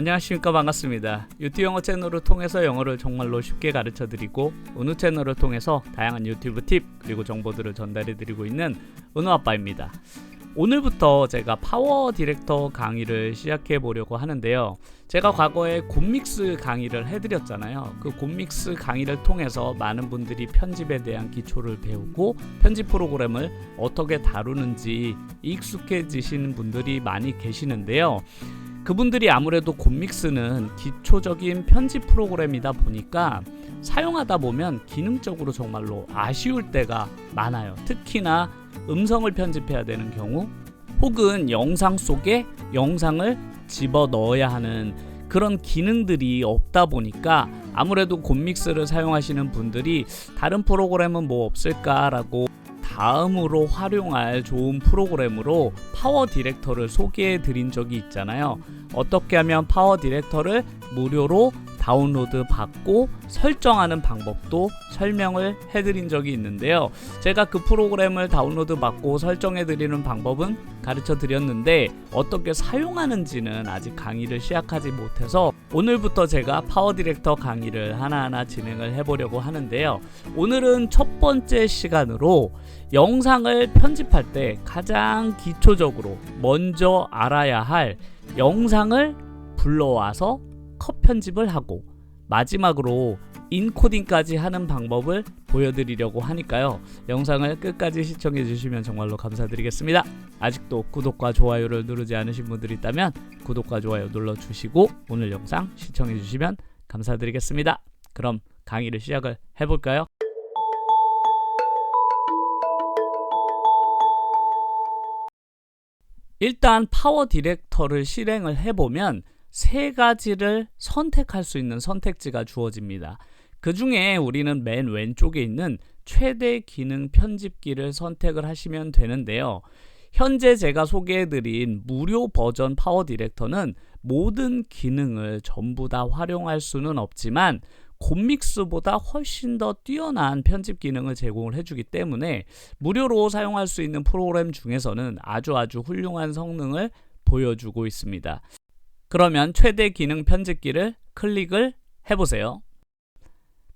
안녕하십니까 반갑습니다. 유튜브 영어 채널을 통해서 영어를 정말로 쉽게 가르쳐 드리고 은우 채널을 통해서 다양한 유튜브 팁 그리고 정보들을 전달해 드리고 있는 은우 아빠입니다. 오늘부터 제가 파워 디렉터 강의를 시작해 보려고 하는데요. 제가 과거에 곰믹스 강의를 해드렸잖아요. 그 곰믹스 강의를 통해서 많은 분들이 편집에 대한 기초를 배우고 편집 프로그램을 어떻게 다루는지 익숙해지시는 분들이 많이 계시는데요. 그분들이 아무래도 곰믹스는 기초적인 편집 프로그램이다 보니까 사용하다 보면 기능적으로 정말로 아쉬울 때가 많아요. 특히나 음성을 편집해야 되는 경우 혹은 영상 속에 영상을 집어 넣어야 하는 그런 기능들이 없다 보니까 아무래도 곰믹스를 사용하시는 분들이 다른 프로그램은 뭐 없을까라고 다음으로 활용할 좋은 프로그램으로 파워 디렉터를 소개해 드린 적이 있잖아요. 어떻게 하면 파워 디렉터를 무료로 다운로드 받고 설정하는 방법도 설명을 해드린 적이 있는데요. 제가 그 프로그램을 다운로드 받고 설정해 드리는 방법은 가르쳐 드렸는데 어떻게 사용하는지는 아직 강의를 시작하지 못해서 오늘부터 제가 파워 디렉터 강의를 하나하나 진행을 해보려고 하는데요. 오늘은 첫 번째 시간으로 영상을 편집할 때 가장 기초적으로 먼저 알아야 할 영상을 불러와서 컷 편집을 하고 마지막으로 인코딩까지 하는 방법을 보여드리려고 하니까요. 영상을 끝까지 시청해 주시면 정말로 감사드리겠습니다. 아직도 구독과 좋아요를 누르지 않으신 분들이 있다면 구독과 좋아요 눌러 주시고 오늘 영상 시청해 주시면 감사드리겠습니다. 그럼 강의를 시작을 해볼까요? 일단 파워 디렉터를 실행을 해보면 세 가지를 선택할 수 있는 선택지가 주어집니다. 그 중에 우리는 맨 왼쪽에 있는 최대 기능 편집기를 선택을 하시면 되는데요. 현재 제가 소개해드린 무료 버전 파워 디렉터는 모든 기능을 전부 다 활용할 수는 없지만 곰믹스보다 훨씬 더 뛰어난 편집 기능을 제공을 해주기 때문에 무료로 사용할 수 있는 프로그램 중에서는 아주 아주 훌륭한 성능을 보여주고 있습니다. 그러면 최대 기능 편집기를 클릭을 해보세요.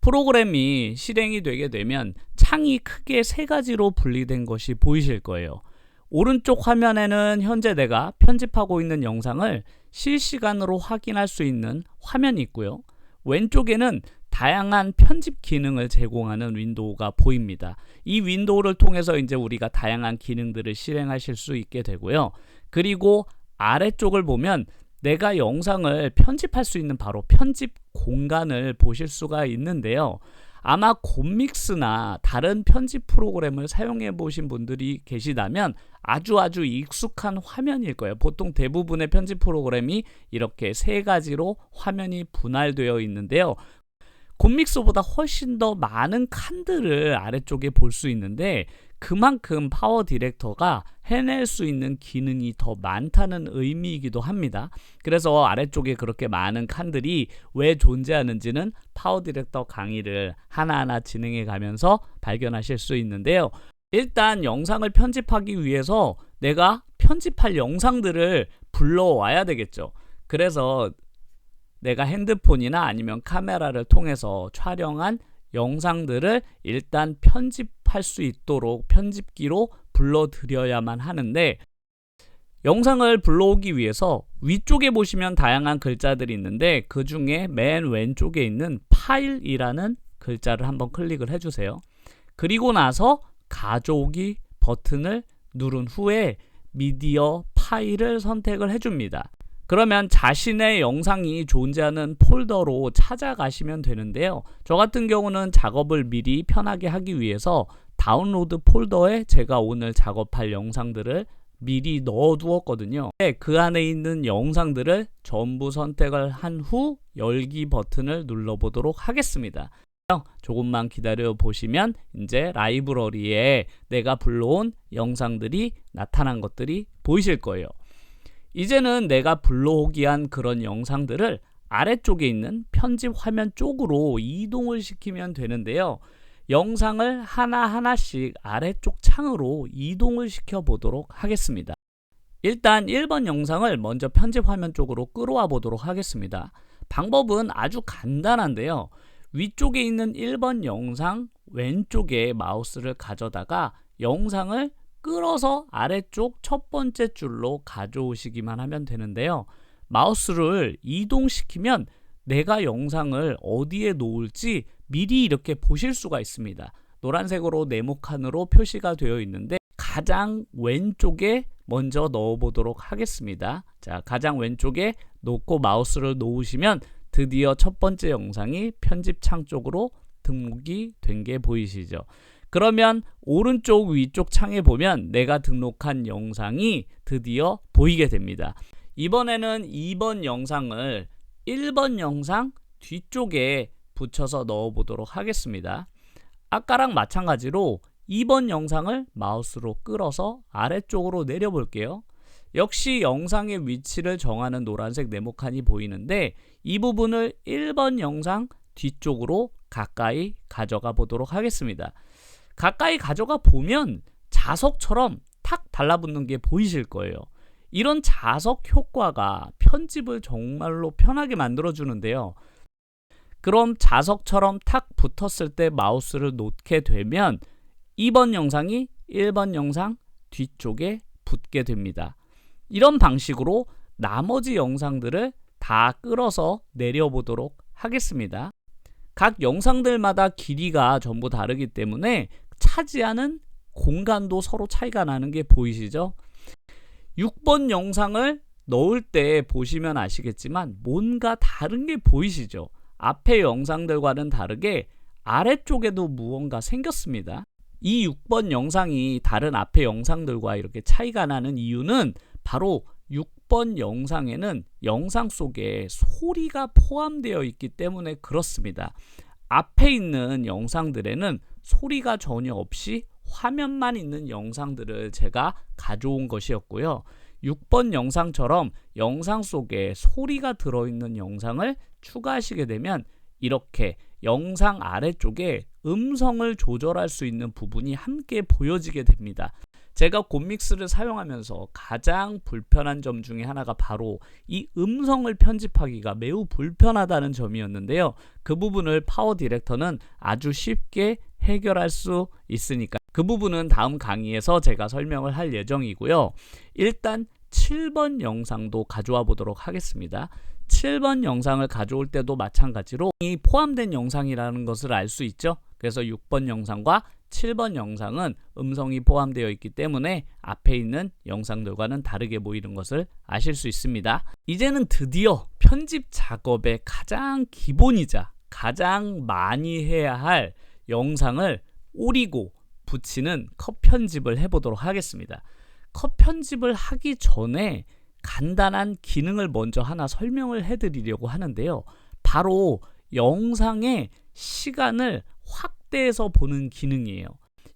프로그램이 실행이 되게 되면 창이 크게 세 가지로 분리된 것이 보이실 거예요. 오른쪽 화면에는 현재 내가 편집하고 있는 영상을 실시간으로 확인할 수 있는 화면이 있고요. 왼쪽에는 다양한 편집 기능을 제공하는 윈도우가 보입니다. 이 윈도우를 통해서 이제 우리가 다양한 기능들을 실행하실 수 있게 되고요. 그리고 아래쪽을 보면 내가 영상을 편집할 수 있는 바로 편집 공간을 보실 수가 있는데요. 아마 곰믹스나 다른 편집 프로그램을 사용해 보신 분들이 계시다면 아주 아주 익숙한 화면일 거예요. 보통 대부분의 편집 프로그램이 이렇게 세 가지로 화면이 분할되어 있는데요. 곰믹스보다 훨씬 더 많은 칸들을 아래쪽에 볼 수 있는데 그만큼 파워 디렉터가 해낼 수 있는 기능이 더 많다는 의미이기도 합니다. 그래서 아래쪽에 그렇게 많은 칸들이 왜 존재하는지는 파워 디렉터 강의를 하나하나 진행해 가면서 발견하실 수 있는데요. 일단 영상을 편집하기 위해서 내가 편집할 영상들을 불러와야 되겠죠. 그래서 내가 핸드폰이나 아니면 카메라를 통해서 촬영한 영상들을 일단 편집할 수 있도록 편집기로 불러드려야만 하는데 영상을 불러오기 위해서 위쪽에 보시면 다양한 글자들이 있는데 그 중에 맨 왼쪽에 있는 파일이라는 글자를 한번 클릭을 해주세요. 그리고 나서 가져오기 버튼을 누른 후에 미디어 파일을 선택을 해줍니다. 그러면 자신의 영상이 존재하는 폴더로 찾아가시면 되는데요. 저 같은 경우는 작업을 미리 편하게 하기 위해서 다운로드 폴더에 제가 오늘 작업할 영상들을 미리 넣어 두었거든요. 그 안에 있는 영상들을 전부 선택을 한 후 열기 버튼을 눌러 보도록 하겠습니다. 조금만 기다려 보시면 이제 라이브러리에 내가 불러온 영상들이 나타난 것들이 보이실 거예요. 이제는 내가 불러오기 한 그런 영상들을 아래쪽에 있는 편집 화면 쪽으로 이동을 시키면 되는데요. 영상을 하나하나씩 아래쪽 창으로 이동을 시켜 보도록 하겠습니다. 일단 1번 영상을 먼저 편집 화면 쪽으로 끌어와 보도록 하겠습니다. 방법은 아주 간단한데요. 위쪽에 있는 1번 영상 왼쪽에 마우스를 가져다가 영상을 끌어서 아래쪽 첫 번째 줄로 가져오시기만 하면 되는데요. 마우스를 이동시키면 내가 영상을 어디에 놓을지 미리 이렇게 보실 수가 있습니다. 노란색으로 네모칸으로 표시가 되어 있는데 가장 왼쪽에 먼저 넣어 보도록 하겠습니다. 자, 가장 왼쪽에 놓고 마우스를 놓으시면 드디어 첫 번째 영상이 편집창 쪽으로 등록이 된 게 보이시죠? 그러면 오른쪽 위쪽 창에 보면 내가 등록한 영상이 드디어 보이게 됩니다. 이번에는 2번 영상을 1번 영상 뒤쪽에 붙여서 넣어 보도록 하겠습니다. 아까랑 마찬가지로 2번 영상을 마우스로 끌어서 아래쪽으로 내려 볼게요. 역시 영상의 위치를 정하는 노란색 네모칸이 보이는데 이 부분을 1번 영상 뒤쪽으로 가까이 가져가 보도록 하겠습니다. 가까이 가져가 보면 자석처럼 탁 달라붙는 게 보이실 거예요. 이런 자석 효과가 편집을 정말로 편하게 만들어 주는데요. 그럼 자석처럼 탁 붙었을 때 마우스를 놓게 되면 2번 영상이 1번 영상 뒤쪽에 붙게 됩니다. 이런 방식으로 나머지 영상들을 다 끌어서 내려보도록 하겠습니다. 각 영상들마다 길이가 전부 다르기 때문에 차지하는 공간도 서로 차이가 나는 게 보이시죠? 6번 영상을 넣을 때 보시면 아시겠지만 뭔가 다른 게 보이시죠? 앞의 영상들과는 다르게 아래쪽에도 무언가 생겼습니다. 이 6번 영상이 다른 앞의 영상들과 이렇게 차이가 나는 이유는 바로 6번 영상에는 영상 속에 소리가 포함되어 있기 때문에 그렇습니다. 앞에 있는 영상들에는 소리가 전혀 없이 화면만 있는 영상들을 제가 가져온 것이었고요. 6번 영상처럼 영상 속에 소리가 들어있는 영상을 추가하시게 되면 이렇게 영상 아래쪽에 음성을 조절할 수 있는 부분이 함께 보여지게 됩니다. 제가 곰믹스를 사용하면서 가장 불편한 점 중에 하나가 바로 이 음성을 편집하기가 매우 불편하다는 점이었는데요. 그 부분을 파워 디렉터는 아주 쉽게 해결할 수 있으니까 그 부분은 다음 강의에서 제가 설명을 할 예정이고요. 일단 7번 영상도 가져와 보도록 하겠습니다. 7번 영상을 가져올 때도 마찬가지로 이 포함된 영상이라는 것을 알 수 있죠. 그래서 6번 영상과 7번 영상은 음성이 포함되어 있기 때문에 앞에 있는 영상들과는 다르게 보이는 것을 아실 수 있습니다. 이제는 드디어 편집 작업의 가장 기본이자 가장 많이 해야 할 영상을 오리고 붙이는 컷 편집을 해보도록 하겠습니다. 컷 편집을 하기 전에 간단한 기능을 먼저 하나 설명을 해드리려고 하는데요. 바로 영상의 시간을 확대해서 보는 기능이에요.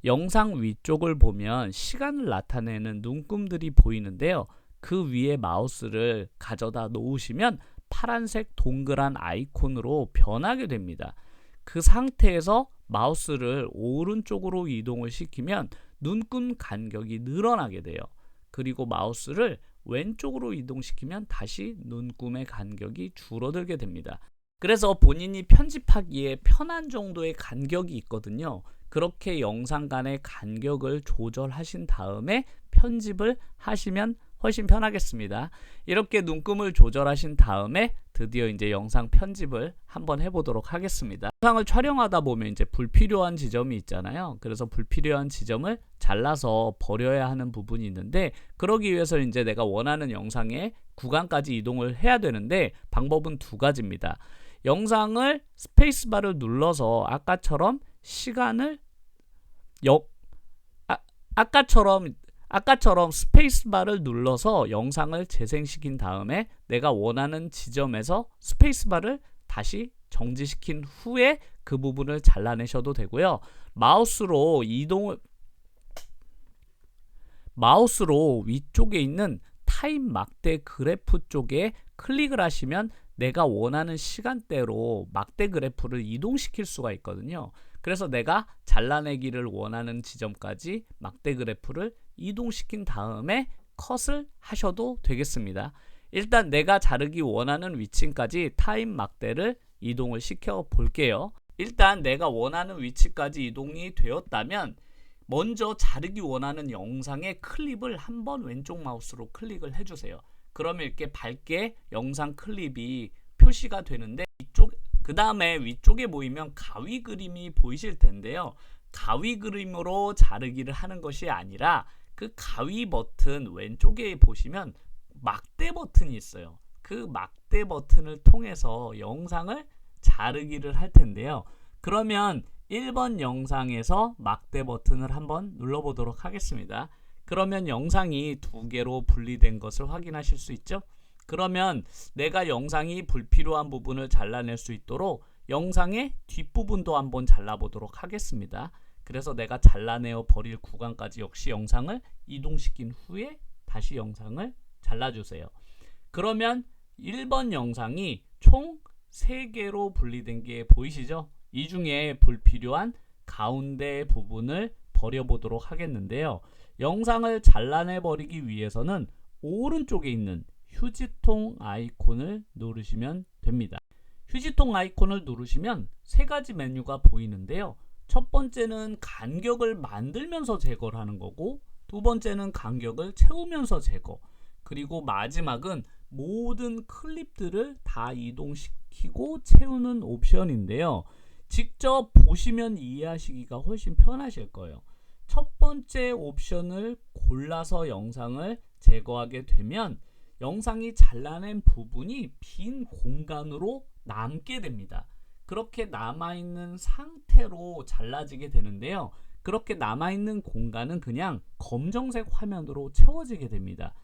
영상 위쪽을 보면 시간을 나타내는 눈금들이 보이는데요. 그 위에 마우스를 가져다 놓으시면 파란색 동그란 아이콘으로 변하게 됩니다. 그 상태에서 마우스를 오른쪽으로 이동을 시키면 눈금 간격이 늘어나게 돼요. 그리고 마우스를 왼쪽으로 이동시키면 다시 눈금의 간격이 줄어들게 됩니다. 그래서 본인이 편집하기에 편한 정도의 간격이 있거든요. 그렇게 영상 간의 간격을 조절하신 다음에 편집을 하시면 훨씬 편하겠습니다. 이렇게 눈금을 조절하신 다음에 드디어 이제 영상 편집을 한번 해보도록 하겠습니다. 영상을 촬영하다 보면 이제 불필요한 지점이 있잖아요. 그래서 불필요한 지점을 잘라서 버려야 하는 부분이 있는데 그러기 위해서 이제 내가 원하는 영상의 구간까지 이동을 해야 되는데 방법은 두 가지입니다. 영상을 스페이스바를 눌러서 아까처럼 시간을 역 아, 아까처럼 아까처럼 스페이스바를 눌러서 영상을 재생시킨 다음에 내가 원하는 지점에서 스페이스바를 다시 정지시킨 후에 그 부분을 잘라내셔도 되고요. 마우스로 이동을 마우스로 위쪽에 있는 타임 막대 그래프 쪽에 클릭을 하시면 내가 원하는 시간대로 막대 그래프를 이동시킬 수가 있거든요. 그래서 내가 잘라내기를 원하는 지점까지 막대 그래프를 이동시킨 다음에 컷을 하셔도 되겠습니다. 일단 내가 자르기 원하는 위치까지 타임 막대를 이동을 시켜 볼게요. 일단 내가 원하는 위치까지 이동이 되었다면 먼저 자르기 원하는 영상의 클립을 한번 왼쪽 마우스로 클릭을 해주세요. 그러면 이렇게 밝게 영상 클립이 표시가 되는데 그 다음에 위쪽에 보이면 가위 그림이 보이실 텐데요. 가위 그림으로 자르기를 하는 것이 아니라 그 가위 버튼 왼쪽에 보시면 막대 버튼이 있어요. 그 막대 버튼을 통해서 영상을 자르기를 할 텐데요. 그러면 1번 영상에서 막대 버튼을 한번 눌러보도록 하겠습니다. 그러면 영상이 두 개로 분리된 것을 확인하실 수 있죠? 그러면 내가 영상이 불필요한 부분을 잘라낼 수 있도록 영상의 뒷부분도 한번 잘라보도록 하겠습니다. 그래서 내가 잘라내어 버릴 구간까지 역시 영상을 이동시킨 후에 다시 영상을 잘라주세요. 그러면 1번 영상이 총 3개로 분리된 게 보이시죠? 이 중에 불필요한 가운데 부분을 버려보도록 하겠는데요. 영상을 잘라내 버리기 위해서는 오른쪽에 있는 휴지통 아이콘을 누르시면 됩니다. 휴지통 아이콘을 누르시면 세 가지 메뉴가 보이는데요. 첫 번째는 간격을 만들면서 제거를 하는 거고 두 번째는 간격을 채우면서 제거 그리고 마지막은 모든 클립들을 다 이동시키고 채우는 옵션인데요. 직접 보시면 이해하시기가 훨씬 편하실 거예요. 첫 번째 옵션을 골라서 영상을 제거하게 되면 영상이 잘라낸 부분이 빈 공간으로 남게 됩니다. 그렇게 남아있는 상태로 잘라지게 되는데요. 그렇게 남아있는 공간은 그냥 검정색 화면으로 채워지게 됩니다.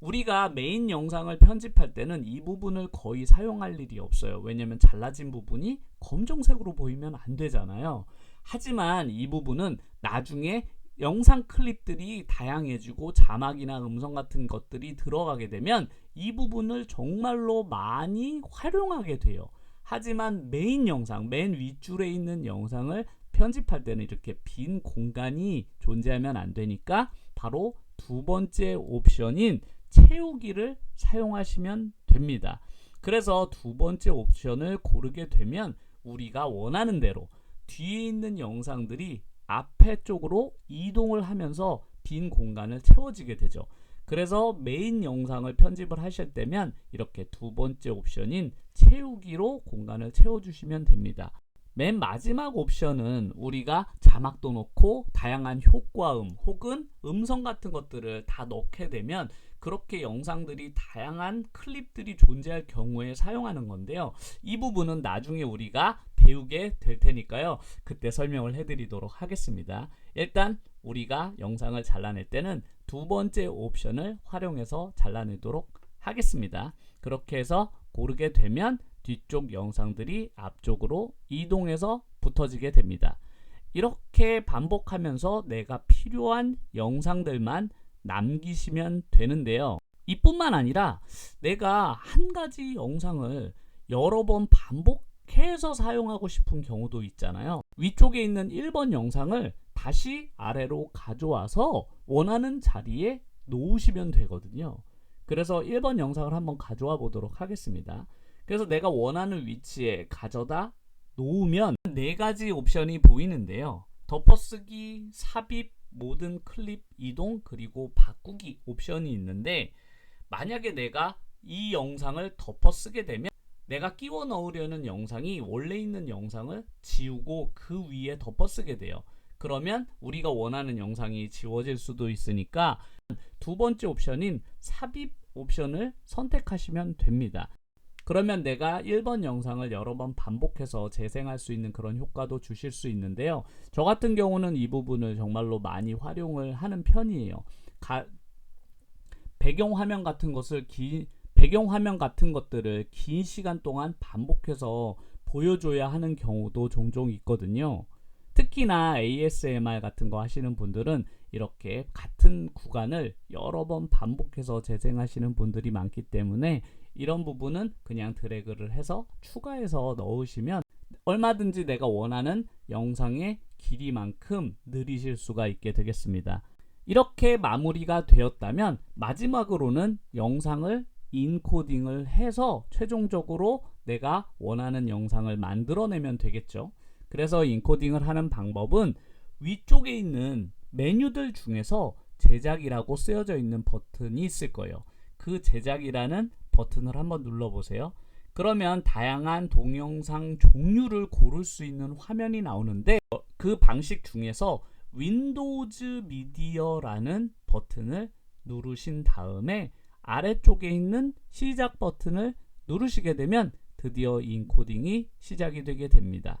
우리가 메인 영상을 편집할 때는 이 부분을 거의 사용할 일이 없어요. 왜냐면 잘라진 부분이 검정색으로 보이면 안 되잖아요. 하지만 이 부분은 나중에 영상 클립들이 다양해지고 자막이나 음성 같은 것들이 들어가게 되면 이 부분을 정말로 많이 활용하게 돼요. 하지만 메인 영상, 맨 윗줄에 있는 영상을 편집할 때는 이렇게 빈 공간이 존재하면 안 되니까 바로 두 번째 옵션인 채우기를 사용하시면 됩니다. 그래서 두 번째 옵션을 고르게 되면 우리가 원하는 대로 뒤에 있는 영상들이 앞에 쪽으로 이동을 하면서 빈 공간을 채워지게 되죠. 그래서 메인 영상을 편집을 하실 때면 이렇게 두 번째 옵션인 채우기로 공간을 채워주시면 됩니다. 맨 마지막 옵션은 우리가 자막도 넣고 다양한 효과음 혹은 음성 같은 것들을 다 넣게 되면 그렇게 영상들이 다양한 클립들이 존재할 경우에 사용하는 건데요. 이 부분은 나중에 우리가 배우게 될 테니까요. 그때 설명을 해드리도록 하겠습니다. 일단 우리가 영상을 잘라낼 때는 두 번째 옵션을 활용해서 잘라내도록 하겠습니다. 그렇게 해서 고르게 되면 뒤쪽 영상들이 앞쪽으로 이동해서 붙어지게 됩니다. 이렇게 반복하면서 내가 필요한 영상들만 남기시면 되는데요. 이뿐만 아니라 내가 한 가지 영상을 여러 번 반복해서 사용하고 싶은 경우도 있잖아요. 위쪽에 있는 1번 영상을 다시 아래로 가져와서 원하는 자리에 놓으시면 되거든요. 그래서 1번 영상을 한번 가져와 보도록 하겠습니다. 그래서 내가 원하는 위치에 가져다 놓으면 네 가지 옵션이 보이는데요. 덮어쓰기, 삽입, 모든 클립 이동 그리고 바꾸기 옵션이 있는데 만약에 내가 이 영상을 덮어 쓰게 되면 내가 끼워 넣으려는 영상이 원래 있는 영상을 지우고 그 위에 덮어 쓰게 돼요. 그러면 우리가 원하는 영상이 지워질 수도 있으니까 두 번째 옵션인 삽입 옵션을 선택하시면 됩니다. 그러면 내가 1번 영상을 여러 번 반복해서 재생할 수 있는 그런 효과도 주실 수 있는데요. 저 같은 경우는 이 부분을 정말로 많이 활용을 하는 편이에요. 가, 배경 화면 같은 것을 기, 배경 화면 같은 것들을 긴 시간 동안 반복해서 보여줘야 하는 경우도 종종 있거든요. 특히나 ASMR 같은 거 하시는 분들은 이렇게 같은 구간을 여러 번 반복해서 재생하시는 분들이 많기 때문에 이런 부분은 그냥 드래그를 해서 추가해서 넣으시면 얼마든지 내가 원하는 영상의 길이만큼 느리실 수가 있게 되겠습니다. 이렇게 마무리가 되었다면 마지막으로는 영상을 인코딩을 해서 최종적으로 내가 원하는 영상을 만들어내면 되겠죠. 그래서 인코딩을 하는 방법은 위쪽에 있는 메뉴들 중에서 제작이라고 쓰여져 있는 버튼이 있을 거예요. 그 제작이라는 버튼을 한번 눌러보세요. 그러면 다양한 동영상 종류를 고를 수 있는 화면이 나오는데 그 방식 중에서 윈도우즈 미디어라는 버튼을 누르신 다음에 아래쪽에 있는 시작 버튼을 누르시게 되면 드디어 인코딩이 시작이 되게 됩니다.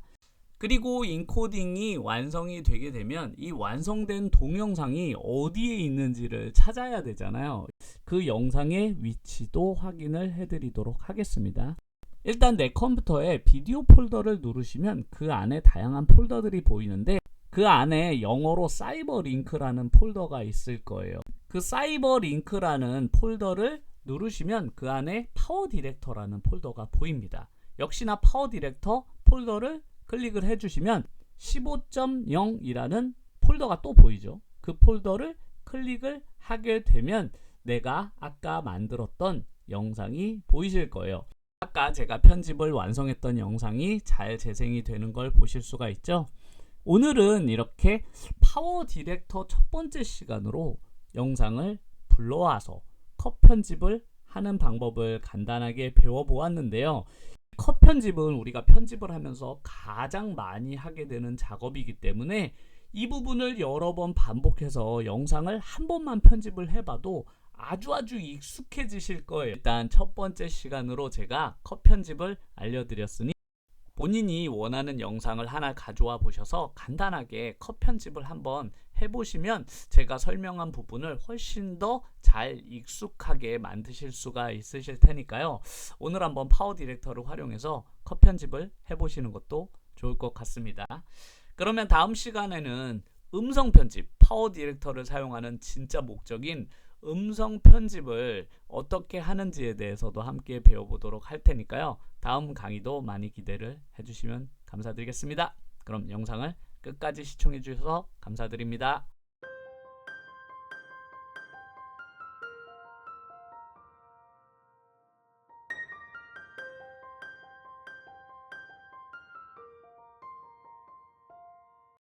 그리고 인코딩이 완성이 되게 되면 이 완성된 동영상이 어디에 있는지를 찾아야 되잖아요. 그 영상의 위치도 확인을 해드리도록 하겠습니다. 일단 내 컴퓨터에 비디오 폴더를 누르시면 그 안에 다양한 폴더들이 보이는데 그 안에 영어로 사이버 링크라는 폴더가 있을 거예요. 그 사이버 링크라는 폴더를 누르시면 그 안에 파워 디렉터라는 폴더가 보입니다. 역시나 파워 디렉터 폴더를 클릭을 해주시면 15.0이라는 폴더가 또 보이죠. 그 폴더를 클릭을 하게 되면 내가 아까 만들었던 영상이 보이실 거예요. 아까 제가 편집을 완성했던 영상이 잘 재생이 되는 걸 보실 수가 있죠. 오늘은 이렇게 파워 디렉터 첫 번째 시간으로 영상을 불러와서 컷 편집을 하는 방법을 간단하게 배워보았는데요. 컷 편집은 우리가 편집을 하면서 가장 많이 하게 되는 작업이기 때문에 이 부분을 여러 번 반복해서 영상을 한 번만 편집을 해봐도 아주 아주 익숙해지실 거예요. 일단 첫 번째 시간으로 제가 컷 편집을 알려드렸으니 본인이 원하는 영상을 하나 가져와 보셔서 간단하게 컷 편집을 한번 해보시면 제가 설명한 부분을 훨씬 더 잘 익숙하게 만드실 수가 있으실 테니까요. 오늘 한번 파워 디렉터를 활용해서 컷 편집을 해보시는 것도 좋을 것 같습니다. 그러면 다음 시간에는 음성 편집, 파워 디렉터를 사용하는 진짜 목적인 음성 편집을 어떻게 하는지에 대해서도 함께 배워보도록 할 테니까요. 다음 강의도 많이 기대를 해주시면 감사드리겠습니다. 그럼 영상을 끝까지 시청해 주셔서 감사드립니다.